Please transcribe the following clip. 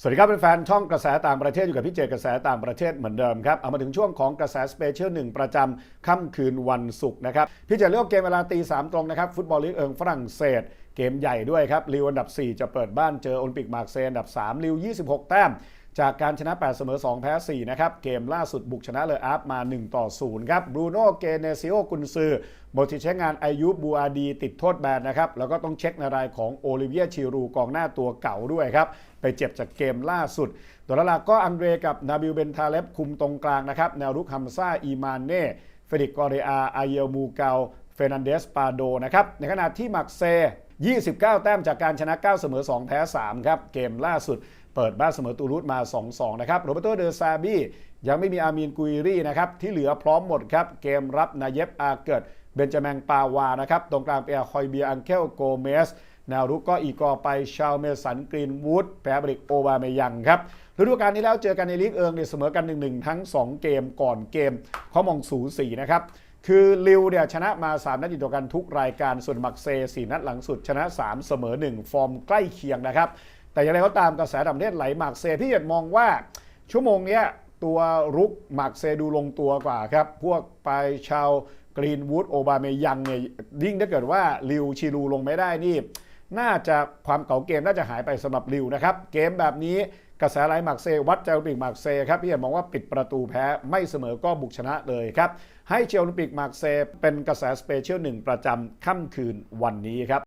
สวัสดีครับเป็นแฟนช่องกระแสต่างประเทศอยู่กับพี่เจกระแสต่างประเทศเหมือนเดิมครับ เอามาถึงช่วงของกระแสสเปเชียลหนึ่งประจำค่ำคืนวันศุกร์นะครับ พี่เจเลือกเกมเวลาตีสามตรงนะครับฟุตบอลลีกเอิงฝรั่งเศส เกมใหญ่ด้วยครับลิวอันดับ 4 จะเปิดบ้านเจอโอลิมปิกมาร์กเซย์อันดับ 3 ลิว 26 แต้ม จากการชนะ 8 เสมอ 2 แพ้ 4 นะครับ เกมล่าสุดบุกชนะเลออาร์ฟมา 1 ต่อ 0 ครับบรูโน่เกเนซิโอกุนซือหมดที่ใช้งานอายุบูอาดี ติดโทษแบนนะครับ แล้วก็ต้องเช็คในรายของโอลิเวียชิรูกองหน้าตัวเก่าด้วยครับ ไปเจ็บจากเกมล่าสุดตัวหลักก็อังเดรกับนาบิลเบนทาเลฟคุมตรงกลางนะครับแนวรุกฮัมซ่าอีมานเน่เฟดิกกอเรอาอาเยลมูเกา เฟนันเดสปาโดนะครับ ในขณะที่มักเซ 29 แต้มจากการชนะ 9 เสมอ 2 แพ้ 3 ครับ เกมล่าสุดเปิดบ้านเสมอตูรุตมา 2-2 นะครับ โรเบโตเดอซาบี้ยังไม่มีอามีนกุยรี่นะครับ ที่เหลือพร้อมหมดครับ เกมรับนาเยฟอาเกิด เบนจามิงปาวานะครับ ตรงกลางเปียคอยเบียอังเคลโกเมส แนวรุกก็อีกอไปชาวเมสันกรีนวูดแพบริกโอบาเมยังครับฤดูกาลนี้แล้วเจอกันในลีกเอิงเนี่ยเสมอกัน 1-1 ทั้ง 2 เกมก่อนเกมเขามองสูสีนะครับคือลิวเนี่ยชนะมา 3 นัดติดต่อกันทุกรายการส่วนมักเซ 4 นัดหลังสุดชนะ 3 เสมอ 1 ฟอร์มใกล้เคียงนะครับ แต่อย่างไรก็ตามกระแสต่างประเทศไหลมักเซพี่เหยียดมองว่า ชั่วโมงนี้ตัวรุกมักเซดูลงตัวกว่าครับ พวกไปชาวกรีนวูดโอบาเมยังเนี่ยยิ่งถ้าเกิดว่าลิวชิรูลงไม่ได้นี่ น่าจะความเก่าเกมน่าจะหายไปสำหรับลิวนะครับ เกมแบบนี้กระแสไหลมักเซ วัดเจลปิกมักเซครับพี่เอ๋มองว่าปิดประตูแพ้ไม่เสมอก็บุกชนะเลยครับ ให้เจลโอลิมปิกมักเซเป็นกระแสสเปเชียลหนึ่งประจำค่ำคืนวันนี้ครับ